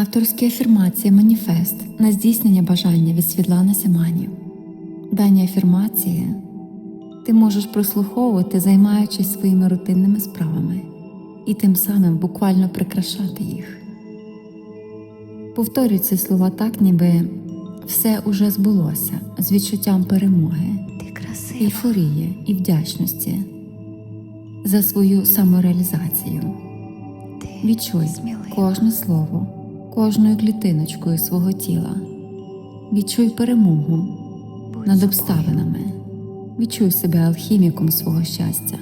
Авторські афірмації Маніфест на здійснення бажання від Світлани Семанів. Дані афірмації ти можеш прослуховувати, займаючись своїми рутинними справами, і тим самим буквально прикрашати їх. Повторюй ці слова так, ніби все уже збулося з відчуттям перемоги, Ти красива. ейфорії і вдячності за свою самореалізацію. Ти Відчуй смілива. кожне слово, кожною клітиночкою свого тіла. Відчуй перемогу над обставинами. Відчуй себе алхіміком свого щастя.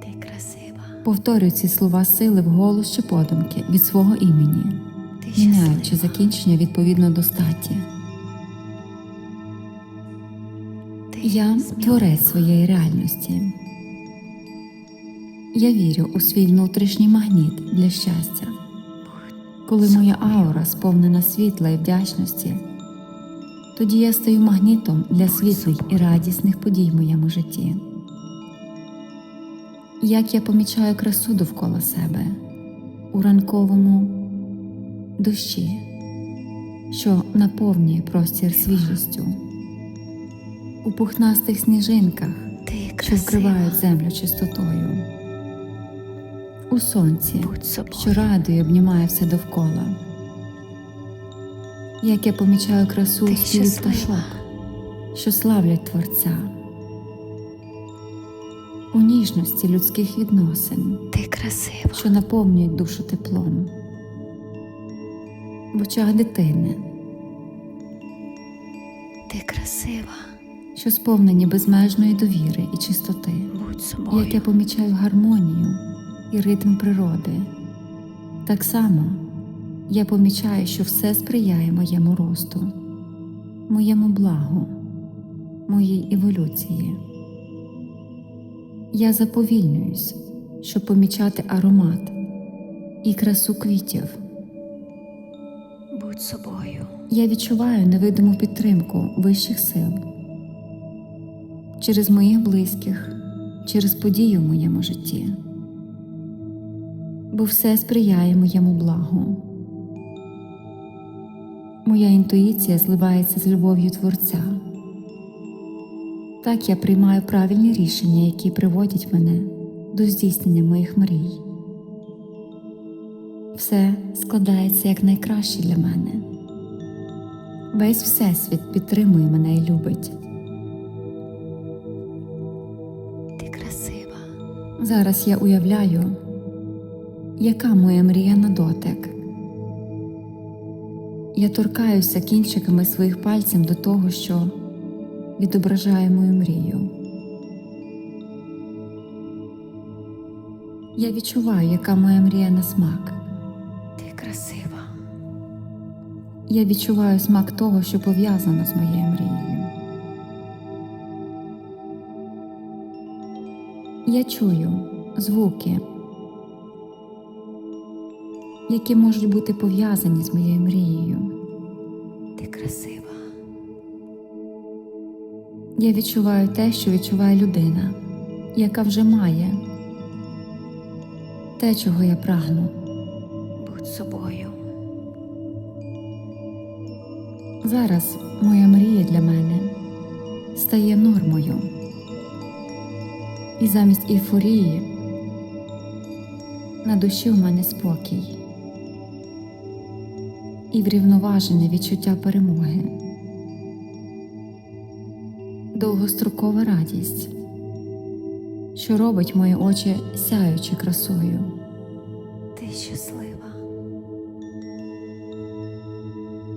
Ти красива. Повторюй ці слова сили вголос чи подумки від свого імені, Ти міняючи закінчення відповідно до статі. Ти Я творець своєї реальності. Я вірю у свій внутрішній магніт для щастя. Коли моя аура сповнена світла і вдячності, тоді я стаю магнітом для світлих і радісних подій в моєму житті. Як я помічаю красу довкола себе у ранковому дощі, що наповнює простір свіжістю, у пухнастих сніжинках, що вкривають землю чистотою, у сонці, що радує, обнімає все довкола. Як я помічаю красу щаслива. пташок, що славлять Творця, у ніжності людських відносин, Ти красива. що наповнюють душу теплом, в очах дитини, Ти красива. що сповнені безмежної довіри і чистоти. Будь собою. Як я помічаю гармонію і ритм природи, так само я помічаю, що все сприяє моєму росту, моєму благу, моїй еволюції. Я заповільнююсь, щоб помічати аромат і красу квітів. Будь собою. Я відчуваю невидиму підтримку вищих сил через моїх близьких, через події в моєму житті, бо все сприяє моєму благу. Моя інтуїція зливається з любов'ю Творця. Так я приймаю правильні рішення, які приводять мене до здійснення моїх мрій. Все складається як найкраще для мене. Весь Всесвіт підтримує мене і любить. Ти красива. Зараз я уявляю, яка моя мрія на дотик. Я торкаюся кінчиками своїх пальців до того, що відображає мою мрію. Я відчуваю, яка моя мрія на смак. Ти красива. Я відчуваю смак того, що пов'язано з моєю мрією. Я чую звуки, які можуть бути пов'язані з моєю мрією. Ти красива. Я відчуваю те, що відчуває людина, яка вже має те, чого я прагну. Будь собою. Зараз моя мрія для мене стає нормою. І замість ейфорії на душі у мене спокій і врівноважене відчуття перемоги, довгострокова радість, що робить мої очі сяючи красою. Ти щаслива.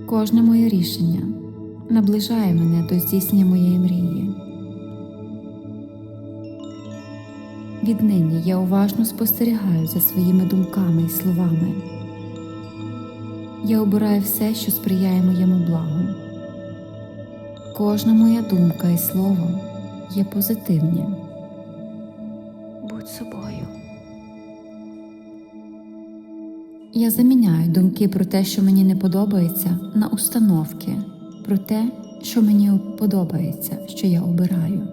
Кожне моє рішення наближає мене до здійснення моєї мрії. Віднині я уважно спостерігаю за своїми думками і словами. Я обираю все, що сприяє моєму благу. Кожна моя думка і слово є позитивні. Будь собою. Я заміняю думки про те, що мені не подобається, на установки про те, що мені подобається, що я обираю.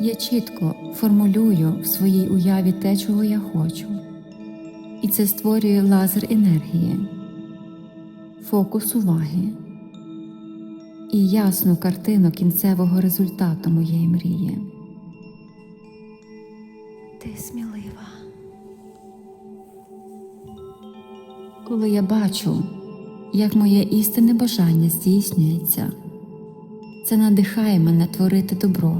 Я чітко формулюю в своїй уяві те, чого я хочу, І це створює лазер енергії, фокус уваги і ясну картину кінцевого результату моєї мрії. Ти смілива. Коли я бачу, як моє істинне бажання здійснюється, це надихає мене творити добро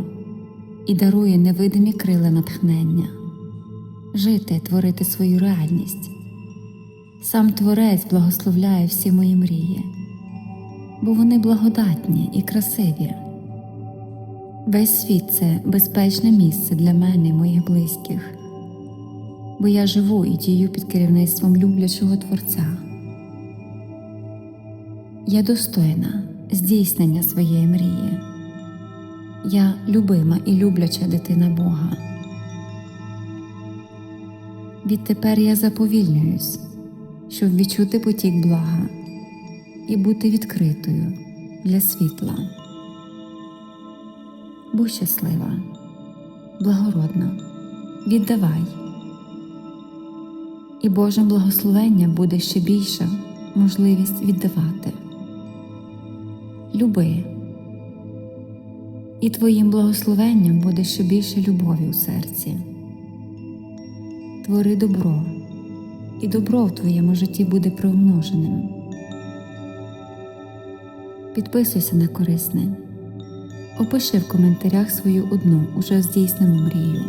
і дарує невидимі крила натхнення, жити, творити свою реальність. Сам Творець благословляє всі мої мрії, бо вони благодатні і красиві. Весь світ це безпечне місце для мене і моїх близьких бо я живу і дію під керівництвом люблячого Творця. Я достойна здійснення своєї мрії. Я любима і любляча дитина Бога. Відтепер я заповільнююсь, щоб відчути потік блага і бути відкритою для світла. Будь щаслива, благородна, віддавай і Божим благословенням буде ще більша можливість віддавати. Люби, і Твоїм благословенням буде ще більше любові у серці. Твори добро, і добро в твоєму житті буде примноженим. Підписуйся на корисне, опиши в коментарях свою одну уже здійснену мрію.